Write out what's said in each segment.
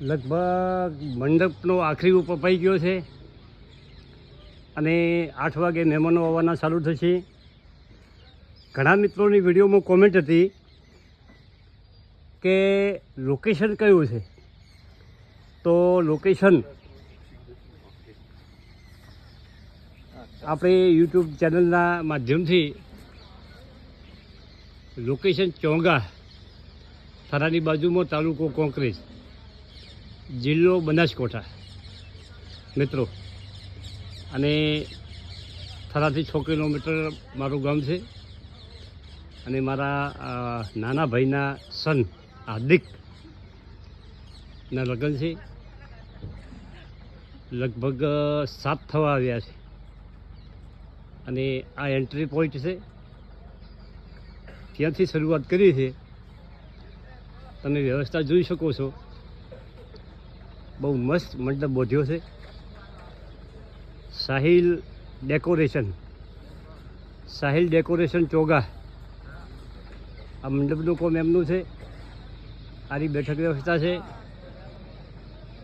લગભગ મંડપનો આખરી ઉપર પાઈ ગયો છે અને આઠ વાગે મહેમાનો આવવાના ચાલુ થશે. ઘણા મિત્રોની વિડીયોમાં કોમેન્ટ હતી કે લોકેશન કયું છે? તો લોકેશન આપણે યુટ્યુબ ચેનલના માધ્યમથી લોકેશન ચોંગા, થરાની બાજુમાં તાલુકો કોંકરેજ જિલ્લો બનાસકોઠા. મિત્રો, અને થરાથી છ કિલોમીટર મારું ગામ છે. અને મારા નાના ભાઈના સન હાર્દિકના લગ્ન છે. લગભગ સાત થવા આવ્યા છે. અને આ એન્ટ્રી પોઈન્ટ છે. ત્યાંથી શરૂઆત કરી છે. તમે વ્યવસ્થા જોઈ શકો છો. બહુ મસ્ત મંડપ બોધ્યો છે. સાહિલ ડેકોરેશન. સાહિલ ડેકોરેશન ચોગા. આ મંડપનું કોમ એમનું છે. આની બેઠક વ્યવસ્થા છે.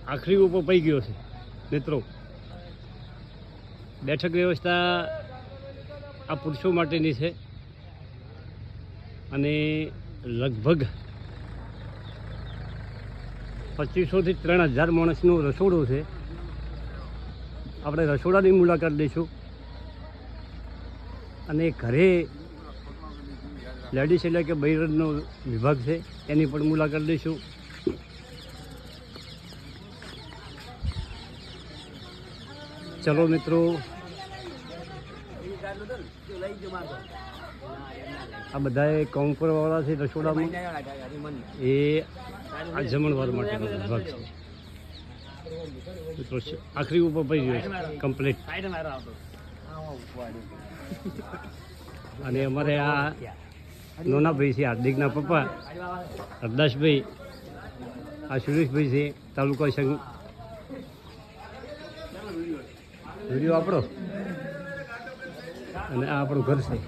આખરી ઉપર પડી ગયો છે, મિત્રો. બેઠક વ્યવસ્થા આ પુરુષો માટેની છે. અને લગભગ પચીસોથી ત્રણ હજાર માણસનું રસોડું છે. આપણે રસોડાની મુલાકાત લઈશું. અને ઘરે લેડીઝ એટલે કે બૈરનો વિભાગ છે, એની પણ મુલાકાત લઈશું. ચલો મિત્રો. આ બધાએ કાઉન્ટરવાળા છે રસોડામાં? એ આ જમણવાર માટેનો વિભાગ છે. આખરી ઉપર પડી ગયો છે કમ્પ્લીટ અને અમારે આ નોનાભાઈ છે હાર્દિકના પપ્પા. હરદાસભાઈ આ સુરેશભાઈ છે તાલુકા સંઘ. વીડિયો આપણો અને આ આપણું ઘર છે.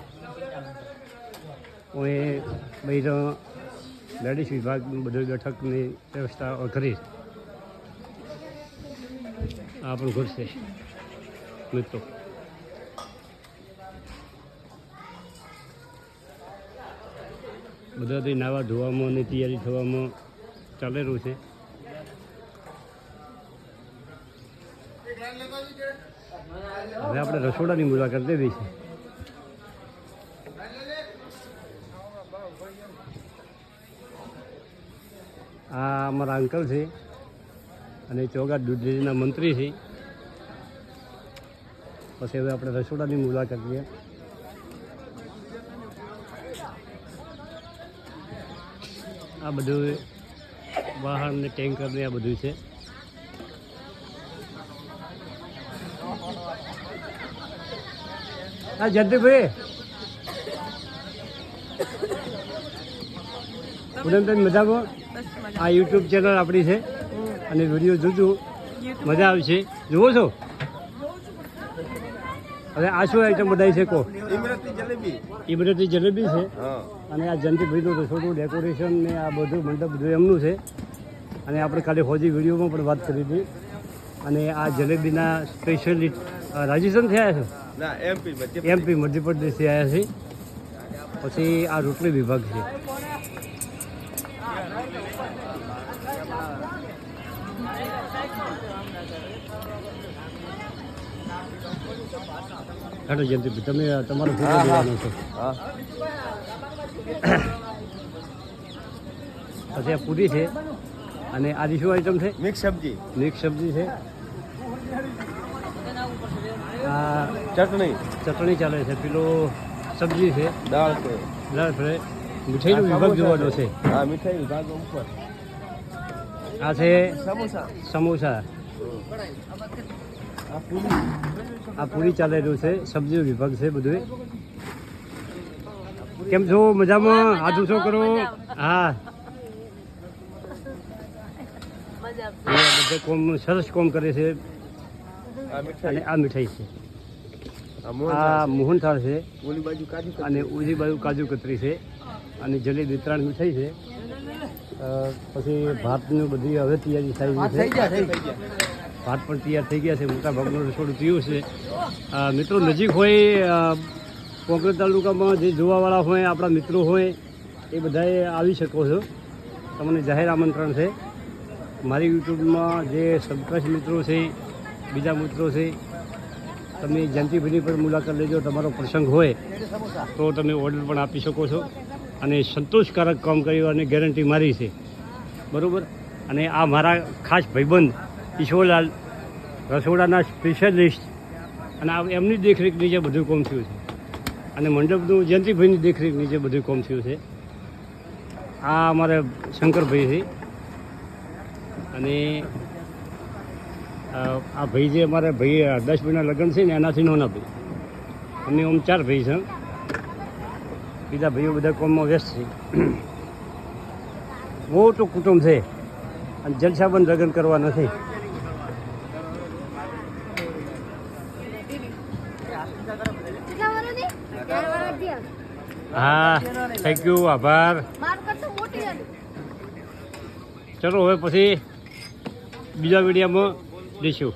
હું બહેરો લેડીઝ વિભાગની બધી બેઠકની વ્યવસ્થા કરી. આપણું ઘર છે મિત્રો. બધાથી નાવા ધોવામાં અને તૈયારી થવામાં ચાલેલું છે. હવે આપણે રસોડાની મુલાકાત લેવી છે. આ અમારા અંકલ છે અને ચોગા દૂધ મંત્રી છે. પછી હવે આપણે રસોડાની મુલાકાત લઈએ. આ બધું વાહન ને ટેન્કર ને આ બધું છે. હા જયંતિભાઈ. પૂનમબેન મજામાં? આ યુટ્યુબ ચેનલ આપણી છે. અને વીડિયો જોજો. મજા આવશે. જુઓ છો? હવે આ શું આઈટમ બધાય છે કહો? ઇમરતી જલેબી. જલેબી છે. અને આ જયંતિભાઈનું રસોડું ડેકોરેશન ને આ બધું મંડપ બધું એમનું છે. અને આપણે કાલે હોજી વિડીયોમાં પણ વાત કરી હતી. અને આ જલેબીના સ્પેશિયલી રાજસ્થાન થયા છે? ના એમપી એમપી મધ્યપ્રદેશથી આવ્યા છે. પછી આ રોટલી વિભાગ છે. હેડો જયંતિ તમે તમારો ફોટો. લેવાનો છે. પછી આ પૂરી છે અને આની શું આઈટમ છે? મિક્સ સબ્જી. મિક્સ સબ્જી છે. આ ચટણી. ચટણી ચાલે છે પેલો સબ્જી છે. દાળ છે. દાળ ફ્રે મીઠાઈનો વિભાગ જોવાનો છે. હા મીઠાઈ વિભાગ ઉપર. આ છે સમોસા. આ પૂરી ચાલે રહ્યું ચાલેલું છે સબ્જી વિભાગ છે બધું કેમ છો? મજામાં? આજુ શું કરો? હા. બધા કોમ સરસ કોમ કરે છે. અને આ મીઠાઈ છે. આ મોહન થાળ છે. અને ઉજી બાજુ કાજુ કતરી છે. અને જલેબી ત્રણ મીઠાઈ છે. પછી ભાતનું બધી હવે તૈયારી થઈ ગઈ છે ભાત પણ તૈયાર થઈ ગયા છે મોટા ભાગનું રસોડું પીવું છે. મિત્રો નજીક હોય કોંકરેજ તાલુકામાં જે જોવાવાળા હોય આપણા મિત્રો હોય એ બધાએ આવી શકો છો. તમને જાહેર આમંત્રણ છે. મારી યુટ્યુબમાં જે સબસ્ક્રાઈબ મિત્રો છે બીજા મિત્રો છે તમે જયંતિભાઈની પર મુલાકાત લેજો. તમારો પ્રસંગ હોય તો તમે ઓર્ડર પણ આપી શકો છો. અને સંતોષકારક કામ કર્યું અને ગેરંટી મારી છે. બરાબર? અને આ મારા ખાસ ભાઈબંધ, ઈશ્વરલાલ રસોડાના સ્પેશિયાલિસ્ટ અને આ એમની દેખરેખ નીચે બધું કામ થયું છે. અને મંડપનું જયંતિભાઈની દેખરેખ નીચે બધું કામ થયું છે. આ અમારે શંકરભાઈ છે. અને આ ભાઈ જે અમારે ભાઈ દસ ભાઈના લગ્ન છે ને, એનાથી નોના ભાઈ. અમે આમ ચાર ભાઈ છે. બીજા ભાઈઓ બધા કોમમાં વ્યસ્ત છે. મોટું કુટુંબ છે. અને જલસાબંધ લગ્ન કરવા નથી. હા થેન્ક યુ આભાર. ચલો હવે પછી બીજા મીડિયામાં જઈશું.